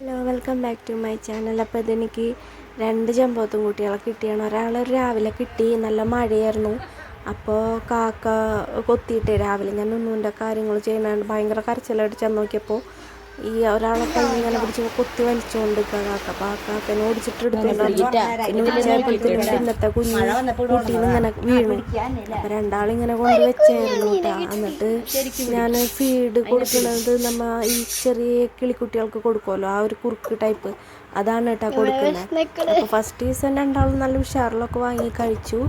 Hello welcome back to my channel അപ്പോൾ ഇതെനിക്ക് രണ്ട് ചെമ്പോത്തും കുട്ടികളെ കിട്ടിയാണ്. ഒരാൾ രാവിലെ കിട്ടി നല്ല മഴയായിരുന്നു. അപ്പോൾ കാക്ക കൊത്തിയിട്ട് രാവിലെ ഞാൻ ഒന്നുമിന്റെ കാര്യങ്ങൾ ചെയ്യുന്നുണ്ട്. ഭയങ്കര കരച്ചിലായിട്ട് ചെന്ന് നോക്കിയപ്പോൾ ഈ ഒരാളെ കൈ ഇങ്ങനെ പിടിച്ച് കൊത്തി വലിച്ചുകൊണ്ട് കാക്ക. അപ്പൊ ആ കാക്കനെ ഓടിച്ചിട്ട് ഉച്ചയായപ്പോഴത്തേക്കും പിന്നത്തെ കുഞ്ഞ് ഇങ്ങനെ വീണു. അപ്പോൾ രണ്ടാളിങ്ങനെ കൊണ്ട് വെച്ചായിരുന്നു കേട്ടോ. എന്നിട്ട് ഞാൻ ഫീഡ് കൊടുക്കുന്നത് നമ്മ ഈ ചെറിയ കിളിക്കുട്ടികൾക്ക് കൊടുക്കുമല്ലോ ആ ഒരു കുറുക്ക് ടൈപ്പ്. അതാണ് കേട്ടാ കൊടുക്കുന്നത് ഫസ്റ്റ് ദിവസം രണ്ടാളും നല്ല ഉഷാറിലൊക്കെ വാങ്ങി കഴിച്ചു.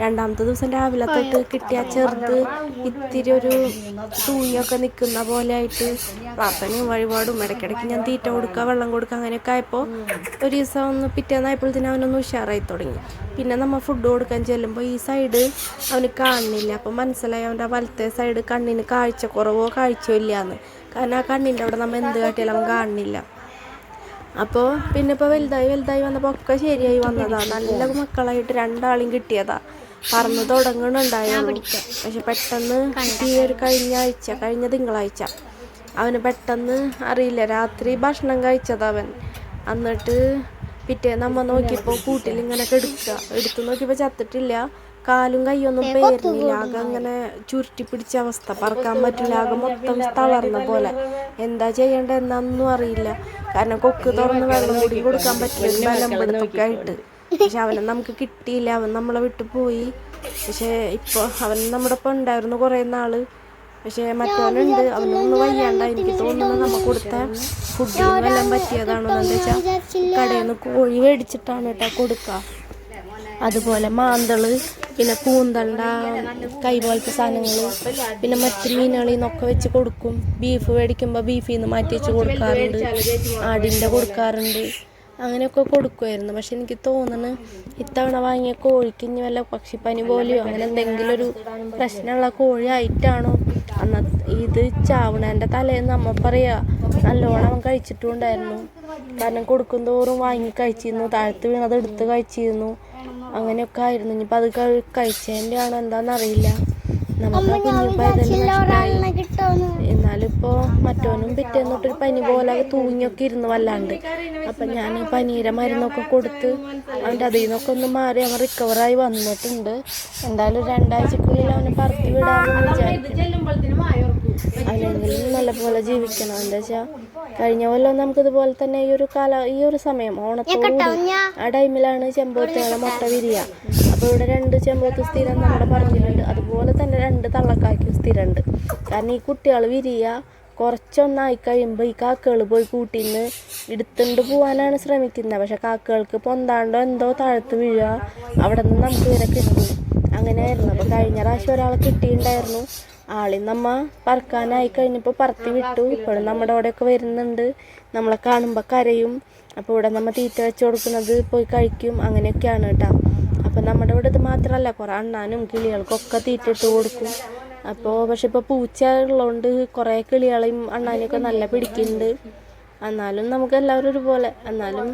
രണ്ടാമത്തെ ദിവസം രാവിലെ തൊട്ട് കിട്ടിയ ചെറുത് ഇത്തിരി ഒരു തൂങ്ങിയൊക്കെ നിൽക്കുന്ന പോലെ ആയിട്ട് പ്രാർത്ഥനയും വഴിപാടും ഇടയ്ക്കിടയ്ക്ക് ഞാൻ തീറ്റ കൊടുക്കുക വെള്ളം കൊടുക്കുക അങ്ങനെയൊക്കെ ആയപ്പോൾ ഒരു ദിവസം ഒന്ന് പിറ്റേന്നായപ്പോഴത്തേനും അവനൊന്ന് ഉഷാറായി തുടങ്ങി. പിന്നെ നമ്മൾ ഫുഡ് കൊടുക്കാൻ ചെല്ലുമ്പോൾ ഈ സൈഡ് അവന് കാണുന്നില്ല അപ്പം മനസ്സിലായി അവന്റെ വലത്തെ സൈഡ് കണ്ണിന് കാഴ്ച കുറവോ കാഴ്ചയോ ഇല്ലയെന്ന് കാരണം ആ കണ്ണിന്റെ അവിടെ നമ്മൾ എന്ത് കാട്ടിയാലും അവൻ കാണുന്നില്ല അപ്പോൾ പിന്നെ ഇപ്പോൾ വലുതായി വലുതായി വന്നപ്പോൾ ഒക്കെ ശരിയായി വന്നതാണ് നല്ല മക്കളായിട്ട് രണ്ടാളും കിട്ടിയതാ. പറന്ന് തുടങ്ങണുണ്ടായിരുന്നു പക്ഷെ പെട്ടെന്ന് ഈ ഒരു കഴിഞ്ഞ ആഴ്ച കഴിഞ്ഞ തിങ്കളാഴ്ച അവന് പെട്ടെന്ന് അറിയില്ല. രാത്രി ഭക്ഷണം കഴിച്ചത് അവൻ. എന്നിട്ട് പിറ്റേന്ന് നമ്മ നോക്കിയപ്പോൾ കൂട്ടിൽ ഇങ്ങനെ കെടുക്കുക എടുത്തു നോക്കിയപ്പോൾ ചത്തിട്ടില്ല. കാലും കൈയൊന്നും പേരുന്നില്ല. ആകെ അങ്ങനെ ചുരുട്ടി പിടിച്ച അവസ്ഥ. പറക്കാൻ പറ്റില്ല. ആകെ മൊത്തം തളർന്ന പോലെ. എന്താ ചെയ്യേണ്ടത് എന്നൊന്നും അറിയില്ല. കാരണം കൊക്ക് തുറന്ന് വെള്ളം കൂടി കൊടുക്കാൻ പറ്റില്ല. ബലപ്പെടുത്തൊക്കെ ആയിട്ട് പക്ഷെ അവനെ നമുക്ക് കിട്ടിയില്ല. അവൻ നമ്മളെ വിട്ടു പോയി. പക്ഷെ ഇപ്പോൾ അവൻ നമ്മുടെ ഒപ്പം ഉണ്ടായിരുന്നു കുറേ നാൾ. പക്ഷെ മറ്റവനുണ്ട്. അവനൊന്നും വയ്യാണ്ട എനിക്ക് തോന്നുന്നത് നമ്മ കൊടുത്ത ഫുഡിനും എല്ലാം പറ്റിയതാണോ എന്താ വെച്ചാൽ കടയിൽ നിന്ന് കോഴി മേടിച്ചിട്ടാണ് കേട്ടോ കൊടുക്കുക അതുപോലെ മാന്തൾ പിന്നെ കൂന്തണ്ട കൈ പോലത്തെ സാധനങ്ങൾ പിന്നെ മറ്റു മീനുകളിൽ നിന്നൊക്കെ വെച്ച് കൊടുക്കും. ബീഫ് മേടിക്കുമ്പോൾ ബീഫിൽ നിന്ന് മാറ്റി വെച്ച് കൊടുക്കാറുണ്ട്. ആടിന്റെ കൊടുക്കാറുണ്ട്. അങ്ങനെയൊക്കെ കൊടുക്കുമായിരുന്നു പക്ഷെ എനിക്ക് തോന്നണ് ഇത്തവണ വാങ്ങിയ കോഴിക്ക് ഇനി വല്ല പക്ഷിപ്പനി പോലെയോ അങ്ങനെ എന്തെങ്കിലും ഒരു പ്രശ്നമുള്ള കോഴി ആയിട്ടാണോ? അന്ന ഇത് ചാവണേന്റെ തലേന്ന് അമ്മ പറയാ നല്ലോണം കഴിച്ചിട്ടുണ്ടായിരുന്നു. കാരണം കൊടുക്കും തോറും വാങ്ങി കഴിച്ചിരുന്നു. താഴത്ത് വീണത് എടുത്ത് കഴിച്ചിരുന്നു. അങ്ങനെയൊക്കെ ആയിരുന്നു. ഇനിയിപ്പോൾ അത് കഴി- കഴിച്ചതിന്റെ എന്താണെന്നറിയില്ല നമുക്ക് ആ കുഞ്ഞു പൈതലിന് എന്നാലിപ്പോൾ മറ്റോനും പിറ്റേന്ന് തൊട്ടൊരു പനി പോലെ തൂങ്ങിയൊക്കെ ഇരുന്ന് വല്ലാണ്ട്. അപ്പം ഞാൻ പനീര മരുന്നൊക്കെ കൊടുത്ത് അവന്റെ അതിൽ നിന്നൊക്കെ ഒന്ന് മാറി അവൻ റിക്കവറായി വന്നിട്ടുണ്ട്. എന്തായാലും രണ്ടാഴ്ചക്കുള്ളിൽ അവനെ പറത്തി വിടാമെന്ന് വിചാരിക്കുന്നു. അവനെങ്കിലും നല്ലപോലെ ജീവിക്കണം എന്താ വെച്ചാൽ കഴിഞ്ഞ കൊല്ലം നമുക്കിതുപോലെ തന്നെ ഈ ഒരു കാല ഈ ഒരു സമയം ഓണത്തോട് ആ ടൈമിലാണ് ചെമ്പോത്തുകളെ മുട്ട വിരിയ. അപ്പോൾ ഇവിടെ രണ്ട് ചെമ്പോത്ത് സ്ഥിരം നമ്മുടെ പറമ്പിലുണ്ട്. അതുപോലെ തന്നെ രണ്ട് തള്ളക്കാക്കി സ്ഥിരമുണ്ട്. കാരണം ഈ കുട്ടികൾ വിരിയ കുറച്ചൊന്നായി കഴിയുമ്പോൾ ഈ കാക്കകൾ പോയി കൂട്ടിന്ന് എടുത്തുകൊണ്ട് പോകാനാണ് ശ്രമിക്കുന്നത്. പക്ഷെ കാക്കകൾക്ക് പൊന്താണ്ടോ എന്തോ താഴത്ത് വീഴുക അവിടെ നിന്ന് നമുക്ക് ഇവരെ കിട്ടും. അങ്ങനെയായിരുന്നു. അപ്പോൾ കഴിഞ്ഞ പ്രാവശ്യം ഒരാളെ കിട്ടിയിട്ടുണ്ടായിരുന്നു. ആളി നമ്മ പറക്കാനായി കഴിഞ്ഞപ്പോൾ പറത്തി വിട്ടു. ഇപ്പോഴും നമ്മുടെ അവിടെയൊക്കെ വരുന്നുണ്ട്. നമ്മളെ കാണുമ്പോൾ കരയും. അപ്പോൾ ഇവിടെ നമ്മൾ തീറ്റ വെച്ച് കൊടുക്കുന്നത് പോയി കഴിക്കും. അങ്ങനെയൊക്കെയാണ് കേട്ടോ. അപ്പോൾ നമ്മുടെ ഇവിടെ ഇത് മാത്രമല്ല കുറേ അണ്ണാനും കിളികൾക്കൊക്കെ തീറ്റ ഇട്ട് കൊടുക്കും. അപ്പോൾ പക്ഷെ ഇപ്പോൾ പൂച്ച ഉള്ളതുകൊണ്ട് കുറേ കിളികളെയും അണ്ണാനെയൊക്കെ നല്ല പിടിക്കുന്നുണ്ട് എന്നാലും നമുക്ക് എല്ലാവരും ഒരുപോലെ. എന്നാലും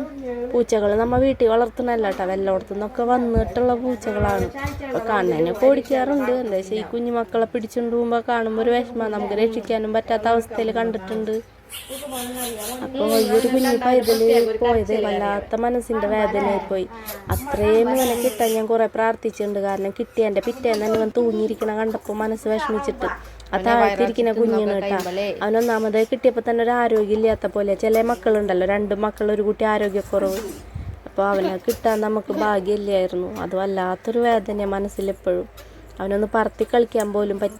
പൂച്ചകൾ നമ്മൾ വീട്ടിൽ വളർത്തുന്നല്ല കേട്ടോ വെല്ലോടത്തു നിന്നൊക്കെ വന്നിട്ടുള്ള പൂച്ചകളാണ്. അപ്പോൾ കണ്ണനെ ഓടിക്കാറുണ്ട് എന്താ വെച്ചാൽ ഈ കുഞ്ഞുമക്കളെ പിടിച്ചുകൊണ്ട് പോകുമ്പോൾ കാണുമ്പോൾ ഒരു വിഷമം. നമുക്ക് രക്ഷിക്കാനും പറ്റാത്ത അവസ്ഥയിൽ കണ്ടിട്ടുണ്ട്. അപ്പോൾ ഈ ഒരു കുഞ്ഞു പൈതൽ പോയത് വല്ലാത്ത മനസ്സിന്റെ വേദനയായി പോയി അത്രയും ഇവനെ കിട്ടാൻ ഞാൻ കുറേ പ്രാർത്ഥിച്ചിട്ടുണ്ട്. കാരണം കിട്ടിയതിന്റെ പിറ്റേന്ന് തന്നെ ഇവൻ തൂങ്ങിയിരിക്കണ കണ്ടപ്പോൾ മനസ്സ് വിഷമിച്ചിട്ട്. ആ താഴത്തിരിക്കുന്ന കുഞ്ഞിന് കേട്ടാ. അവനൊന്നാമത് കിട്ടിയപ്പോൾ തന്നെ ഒരു ആരോഗ്യം ഇല്ലാത്ത പോലെ. ചില മക്കളുണ്ടല്ലോ രണ്ട് മക്കൾ ഒരു കുട്ടി ആരോഗ്യക്കുറവ്. അപ്പോൾ അവനെ കിട്ടാൻ നമുക്ക് ഭാഗ്യമില്ലായിരുന്നു. അത് വല്ലാത്തൊരു വേദന മനസ്സിലെപ്പോഴും. അവനൊന്ന് പറത്തി കളിക്കാൻ പോലും പറ്റി